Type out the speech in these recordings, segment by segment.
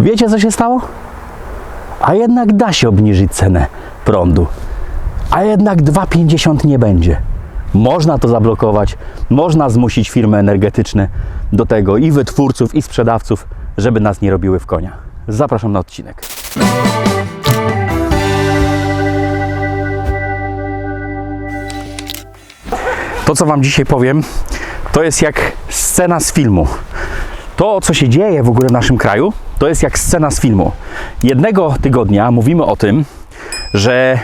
Wiecie co się stało? A jednak da się obniżyć cenę prądu. A jednak 2,50 nie będzie. Można to zablokować, można zmusić firmy energetyczne do tego i wytwórców, i sprzedawców, żeby nas nie robiły w konia. Zapraszam na odcinek. To, co Wam dzisiaj powiem, to jest jak scena z filmu. To, co się dzieje w ogóle w naszym kraju, to jest jak scena z filmu. Jednego tygodnia mówimy o tym, że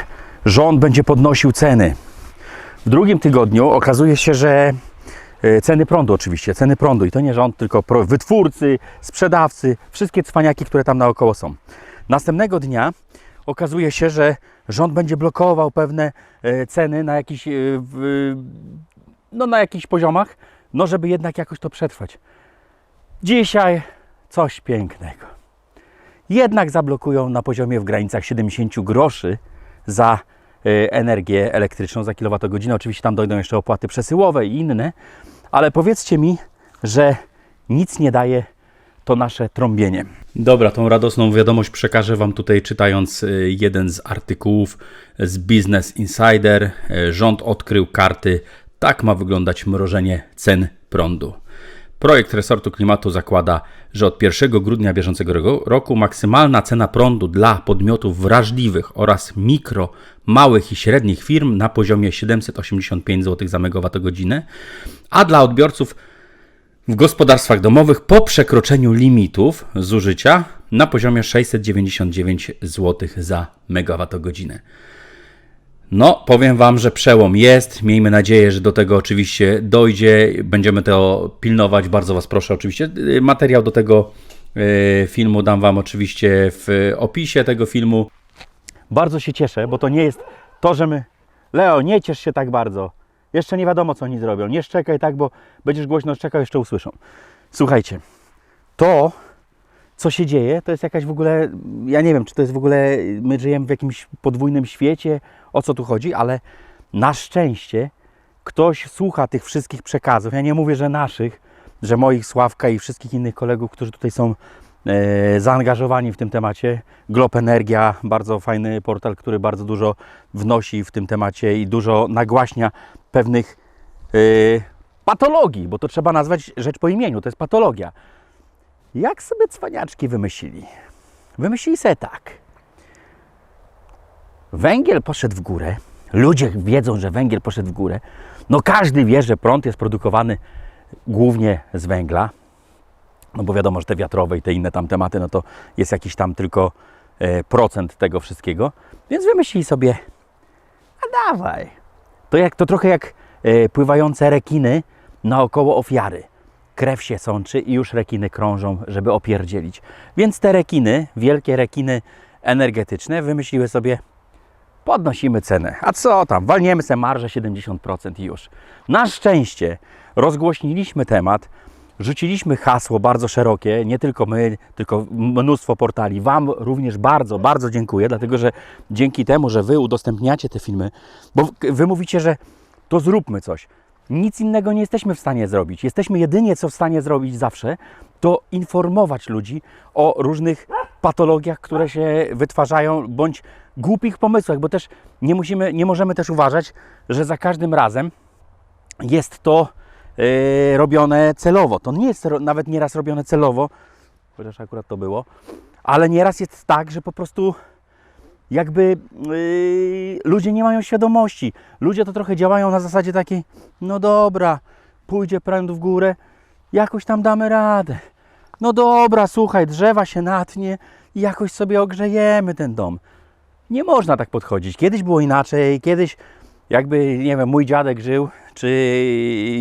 rząd będzie podnosił ceny. W drugim tygodniu okazuje się, że e, ceny prądu oczywiście, ceny prądu i to nie rząd, tylko wytwórcy, sprzedawcy, wszystkie cwaniaki, które tam naokoło są. Następnego dnia okazuje się, że rząd będzie blokował pewne e, ceny na jakichś, e, no, na jakichś poziomach, no żeby jednak jakoś to przetrwać. Dzisiaj coś pięknego. Jednak zablokują na poziomie w granicach 70 groszy za y, energię elektryczną za kilowatogodzinę. Oczywiście tam dojdą jeszcze opłaty przesyłowe i inne, ale powiedzcie mi, że nic nie daje to nasze trąbienie. Dobra, tą radosną wiadomość przekażę Wam tutaj czytając y, jeden z artykułów z Business Insider. Y, Rząd odkrył karty, tak ma wyglądać mrożenie cen prądu. Projekt resortu klimatu zakłada, że od 1 grudnia bieżącego ro- roku maksymalna cena prądu dla podmiotów wrażliwych oraz mikro, małych i średnich firm na poziomie 785 zł za megawattogodzinę, a dla odbiorców w gospodarstwach domowych po przekroczeniu limitów zużycia na poziomie 699 zł za megawattogodzinę. No, powiem Wam, że przełom jest. Miejmy nadzieję, że do tego oczywiście dojdzie. Będziemy to pilnować. Bardzo Was proszę, oczywiście. y, Materiał do tego y, filmu dam Wam oczywiście w opisie tego filmu. Bardzo się cieszę, bo to nie jest to, że my. Leo, nie ciesz się tak bardzo. Jeszcze nie wiadomo, co oni zrobią. Nie szczekaj tak, bo będziesz głośno szczekał, jeszcze usłyszą. Słuchajcie, to, co się dzieje, to jest jakaś w ogóle, ja nie wiem, czy to jest w ogóle, my żyjemy w jakimś podwójnym świecie, o co tu chodzi, ale na szczęście ktoś słucha tych wszystkich przekazów. Ja nie mówię, że naszych, że moich, Sławka i wszystkich innych kolegów, którzy tutaj są e, zaangażowani w tym temacie. Glob Energia, bardzo fajny portal, który bardzo dużo wnosi w tym temacie i dużo nagłaśnia pewnych e, patologii, bo to trzeba nazwać rzecz po imieniu, to jest patologia. Jak sobie cwaniaczki wymyślili? Wymyślili sobie tak. Węgiel poszedł w górę. Ludzie wiedzą, że węgiel poszedł w górę. No każdy wie, że prąd jest produkowany głównie z węgla. No bo wiadomo, że te wiatrowe i te inne tam tematy, no to jest jakiś tam tylko e, procent tego wszystkiego. Więc wymyślili sobie, a dawaj. To, jak, to trochę jak e, pływające rekiny naokoło ofiary. Krew się sączy i już rekiny krążą, żeby opierdzielić. Więc te rekiny, wielkie rekiny energetyczne, wymyśliły sobie, podnosimy cenę. A co tam? Walniemy sobie marżę 70% i już. Na szczęście rozgłośniliśmy temat, rzuciliśmy hasło bardzo szerokie, nie tylko my, tylko mnóstwo portali. Wam również bardzo, bardzo dziękuję, dlatego że dzięki temu, że Wy udostępniacie te filmy, bo Wy mówicie, że to zróbmy coś. Nic innego nie jesteśmy w stanie zrobić. Jesteśmy jedynie co w stanie zrobić zawsze, to informować ludzi o różnych patologiach, które się wytwarzają, bądź głupich pomysłach, bo też nie, musimy, nie możemy też uważać, że za każdym razem jest to e, robione celowo. To nie jest nawet nieraz robione celowo, chociaż akurat to było, ale nieraz jest tak, że po prostu jakby yy, ludzie nie mają świadomości. Ludzie to trochę działają na zasadzie takiej, no dobra, pójdzie prąd w górę, jakoś tam damy radę. No dobra, słuchaj, drzewa się natnie i jakoś sobie ogrzejemy ten dom. Nie można tak podchodzić. Kiedyś było inaczej, kiedyś jakby, nie wiem, mój dziadek żył, czy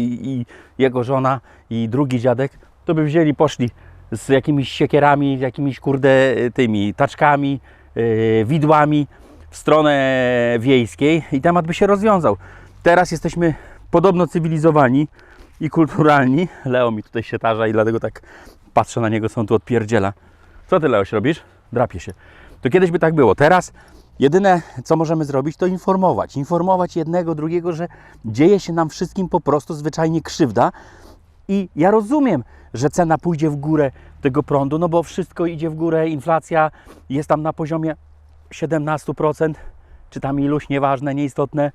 i jego żona i drugi dziadek, to by wzięli, poszli z jakimiś siekierami, jakimiś kurde tymi taczkami, widłami w stronę wiejskiej i temat by się rozwiązał. Teraz jesteśmy podobno cywilizowani i kulturalni. Leo mi tutaj się tarza i dlatego tak patrzę na niego, on tu odpierdziela. Co ty, Leoś, robisz? Drapie się. To kiedyś by tak było. Teraz jedyne, co możemy zrobić, to informować. Informować jednego, drugiego, że dzieje się nam wszystkim po prostu zwyczajnie krzywda I ja rozumiem, że cena pójdzie w górę tego prądu, no bo wszystko idzie w górę, inflacja jest tam na poziomie 17%, czy tam iluś, nieważne, nieistotne.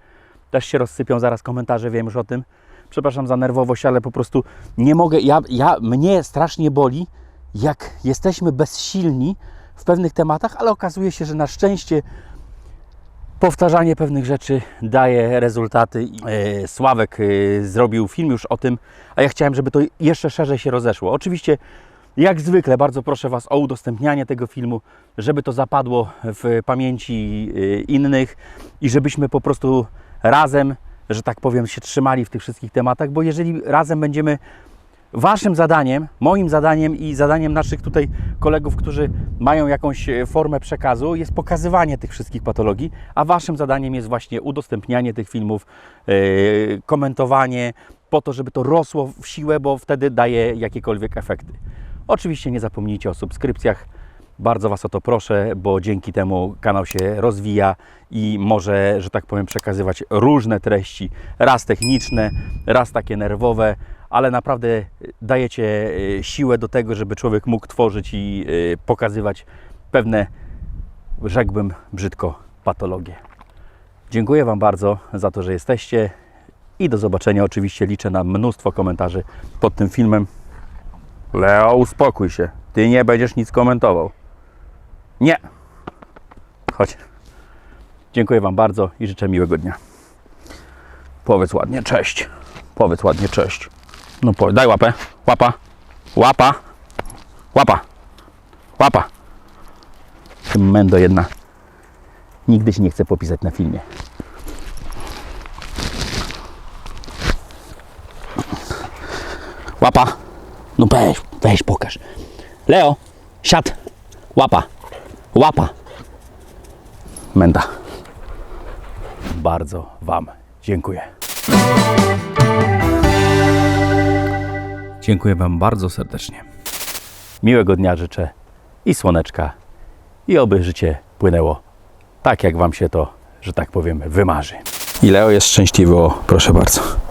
Też się rozsypią zaraz komentarze, wiem już o tym. Przepraszam za nerwowość, ale po prostu nie mogę, ja, ja mnie strasznie boli, jak jesteśmy bezsilni w pewnych tematach, ale okazuje się, że na szczęście powtarzanie pewnych rzeczy daje rezultaty. E, Sławek e, zrobił film już o tym, a ja chciałem, żeby to jeszcze szerzej się rozeszło. Oczywiście, jak zwykle, bardzo proszę Was o udostępnianie tego filmu, żeby to zapadło w pamięci e, innych i żebyśmy po prostu razem, że tak powiem, się trzymali w tych wszystkich tematach, bo jeżeli razem będziemy Waszym zadaniem, moim zadaniem i zadaniem naszych tutaj kolegów, którzy mają jakąś e, formę przekazu, jest pokazywanie tych wszystkich patologii, a Waszym zadaniem jest właśnie udostępnianie tych filmów, e, komentowanie, po to, żeby to rosło w siłę, bo wtedy daje jakiekolwiek efekty. Oczywiście nie zapomnijcie o subskrypcjach. Bardzo Was o to proszę, bo dzięki temu kanał się rozwija i może, że tak powiem, przekazywać różne treści, raz techniczne, raz takie nerwowe, ale naprawdę dajecie e, siłę do tego, żeby człowiek mógł tworzyć i e, pokazywać pewne, rzekłbym brzydko, patologie. Dziękuję Wam bardzo za to, że jesteście i do zobaczenia. Oczywiście liczę na mnóstwo komentarzy pod tym filmem. Leo, uspokój się. Ty nie będziesz nic komentował. Nie. Chodź. Dziękuję Wam bardzo i życzę miłego dnia. Powiedz ładnie cześć. Powiedz ładnie cześć. No po, daj łapę. Łapa. Łapa. Łapa. Łapa. Mendo jedna. Nigdy się nie chce popisać na filmie. Łapa. No weź, weź pokaż. Leo, siad. Łapa. Łapa. Menda. Bardzo Wam dziękuję. Dziękuję Wam bardzo serdecznie. Miłego dnia życzę i słoneczka, i oby życie płynęło tak, jak Wam się to, że tak powiem, wymarzy. I Leo jest szczęśliwy, o, proszę bardzo.